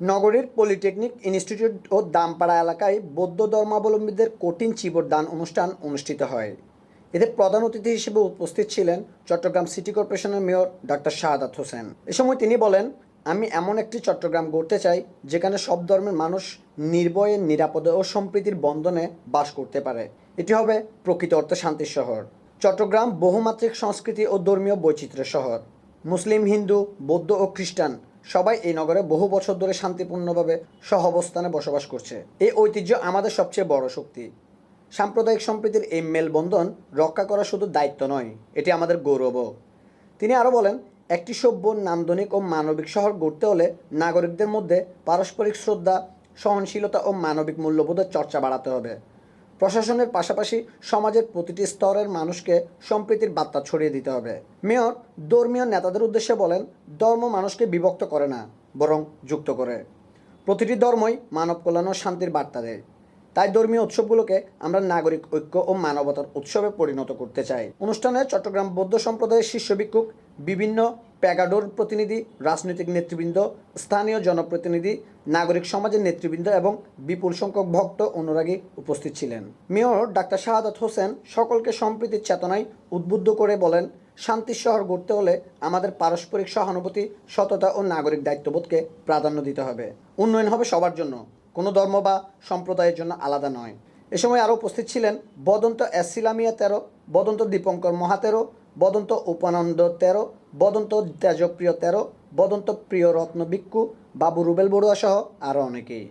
নগরীর polytechnic institute ও দামপাড়া এলাকায় বৌদ্ধ ধর্মাবলম্বীদের কঠিন চিবর দান অনুষ্ঠান অনুষ্ঠিত হয়। এতে প্রধান অতিথি হিসেবে উপস্থিত ছিলেন চট্টগ্রাম সিটি কর্পোরেশনের মেয়র ডাক্তার শাহাদাত হোসেন। এ সময় তিনি বলেন, আমি এমন একটি চট্টগ্রাম গড়তে চাই, যেখানে সব ধর্মের মানুষ নির্ভয়ে, নিরাপদে ও সম্প্রীতির বন্ধনে বাস করতে পারে। এটি হবে প্রকৃত অর্থে শান্তির শহর। চট্টগ্রাম বহুমাত্রিক সংস্কৃতি ও ধর্মীয় বৈচিত্র্যের শহর। মুসলিম, হিন্দু, বৌদ্ধ ও খ্রিস্টান সবাই এই নগরে বহু বছর ধরে শান্তিপূর্ণভাবে সহাবস্থানে বসবাস করছে। এই ঐতিহ্য আমাদের সবচেয়ে বড় শক্তি। সাম্প্রদায়িক সম্প্রীতির এই মেলবন্ধন রক্ষা করা শুধু দায়িত্ব নয়, এটি আমাদের গৌরবও। তিনি আরও বলেন, একটি সভ্য, নান্দনিক ও মানবিক শহর গড়তে হলে নাগরিকদের মধ্যে পারস্পরিক শ্রদ্ধা, সহনশীলতা ও মানবিক মূল্যবোধের চর্চা বাড়াতে হবে। প্রশাসনের পাশাপাশি সমাজের প্রতিটি স্তরের মানুষকে সম্প্রীতির বার্তা ছড়িয়ে দিতে হবে। মেয়র, ধর্মীয় নেতাদের উদ্দেশ্যে বলেন, ধর্ম মানুষকে বিভক্ত করে না, বরং যুক্ত করে। প্রতিটি ধর্মই মানব কল্যাণ ও শান্তির বার্তা দেয়। তাই ধর্মীয় উৎসবগুলোকে আমরা নাগরিক ঐক্য ও মানবতার উৎসবে পরিণত করতে চাই। অনুষ্ঠানে চট্টগ্রাম বৌদ্ধ সম্প্রদায়ের শীর্ষ ভিক্ষুক বিভিন্ন প্যাগাডোর প্রতিনিধি, রাজনৈতিক নেতৃবৃন্দ, স্থানীয় জনপ্রতিনিধি, নাগরিক সমাজের নেতৃবৃন্দ এবং বিপুল সংখ্যক ভক্ত অনুরাগী উপস্থিত ছিলেন। মেয়র ডাক্তার শাহাদাত হোসেন সকলকে সম্প্রীতির চেতনায় উদ্বুদ্ধ করে বলেন শান্তির শহর গড়তে হলে আমাদের পারস্পরিক সহানুভূতি, সততা ও নাগরিক দায়িত্ববোধকে প্রাধান্য দিতে হবে। উন্নয়ন হবে সবার জন্য, কোনো ধর্ম বা সম্প্রদায়ের জন্য আলাদা নয়। এ সময় আরও উপস্থিত ছিলেন বদন্ত এসিলামিয়া তেরো, বদন্ত দীপঙ্কর মহাতেরো বদন্ত উপানন্দ তেরো, বদন্ত তেজপ্রিয় তেরো, বদন্ত প্রিয় রত্ন ভিক্ষু, বাবু রুবেল বড়ুয়া সহ আরও অনেকেই।